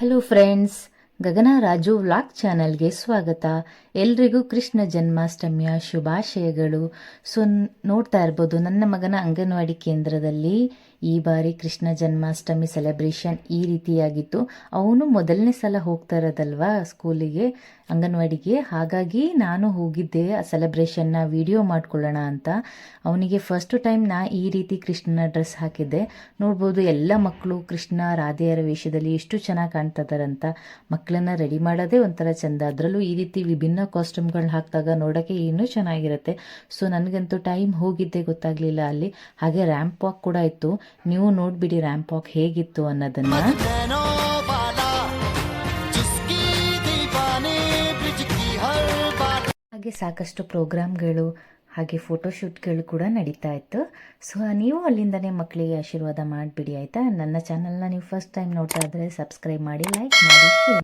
Hello friends Gagana Raju vlog ಚಾನಲ್ಗೆ ಸ್ವಾಗತ. ಎಲ್ರಿಗೂ ಕೃಷ್ಣ ಜನ್ಮಾಷ್ಟಮಿಯ ಶುಭಾಶಯಗಳು. ಸೊ ನೋಡ್ತಾ ಇರ್ಬೋದು, ನನ್ನ ಮಗನ ಅಂಗನವಾಡಿ ಕೇಂದ್ರದಲ್ಲಿ ಈ ಬಾರಿ ಕೃಷ್ಣ ಜನ್ಮಾಷ್ಟಮಿ ಸೆಲೆಬ್ರೇಷನ್ ಈ ರೀತಿಯಾಗಿತ್ತು. ಅವನು ಮೊದಲನೇ ಸಲ ಹೋಗ್ತಾ ಇರೋದಲ್ವಾ ಸ್ಕೂಲಿಗೆ, ಅಂಗನವಾಡಿಗೆ? ಹಾಗಾಗಿ ನಾನು ಹೋಗಿದ್ದೆ ಆ ಸೆಲೆಬ್ರೇಷನ್ನ ವಿಡಿಯೋ ಮಾಡ್ಕೊಳ್ಳೋಣ ಅಂತ. ಅವನಿಗೆ ಫಸ್ಟ್ ಟೈಮ್ ನಾ ಈ ರೀತಿ ಕೃಷ್ಣನ ಡ್ರೆಸ್ ಹಾಕಿದ್ದೆ. ನೋಡ್ಬೋದು ಎಲ್ಲ ಮಕ್ಕಳು ಕೃಷ್ಣ ರಾಧೆಯರ ವೇಷದಲ್ಲಿ ಎಷ್ಟು ಚೆನ್ನಾಗಿ ಕಾಣ್ತಾ ಇದ್ದಾರಂತ ಮಕ್ಕಳನ್ನ ರೆಡಿ ಮಾಡೋದೇ ಒಂಥರ ಚೆಂದ. ಅದರಲ್ಲೂ ಈ ರೀತಿ ವಿಭಿನ್ನ ಕಾಸ್ಟ್ಯೂಮ್ಗಳನ್ನ ಹಾಕಿದಾಗ ನೋಡೋಕ್ಕೆ ಇನ್ನೂ ಚೆನ್ನಾಗಿರುತ್ತೆ. ಸೊ ನನಗಂತೂ ಟೈಮ್ ಹೋಗಿದ್ದೆ ಗೊತ್ತಾಗಲಿಲ್ಲ ಅಲ್ಲಿ. ಹಾಗೆ ರ್ಯಾಂಪ್ ವಾಕ್ ಕೂಡ ಇತ್ತು. ನೀವು ನೋಡಿಬಿಡಿ ರ್ಯಾಂಪ್ ವಾಕ್ ಹೇಗಿತ್ತು ಅನ್ನೋದನ್ನ. ಹಾಗೆ ಸಾಕಷ್ಟು ಪ್ರೋಗ್ರಾಮ್ಗಳು, ಹಾಗೆ ಫೋಟೋಶೂಟ್ಗಳು ಕೂಡ ನಡೀತಾ ಇತ್ತು. ಸೊ ನೀವು ಅಲ್ಲಿಂದನೇ ಮಕ್ಕಳಿಗೆ ಆಶೀರ್ವಾದ ಮಾಡಿಬಿಡಿ, ಆಯಿತಾ? ನನ್ನ ಚಾನಲ್ನ ನೀವು ಫಸ್ಟ್ ಟೈಮ್ ನೋಡ್ತಾ ಇದ್ದರೆ ಸಬ್ಸ್ಕ್ರೈಬ್ ಮಾಡಿ ಲೈಕ್ ಮಾಡಿ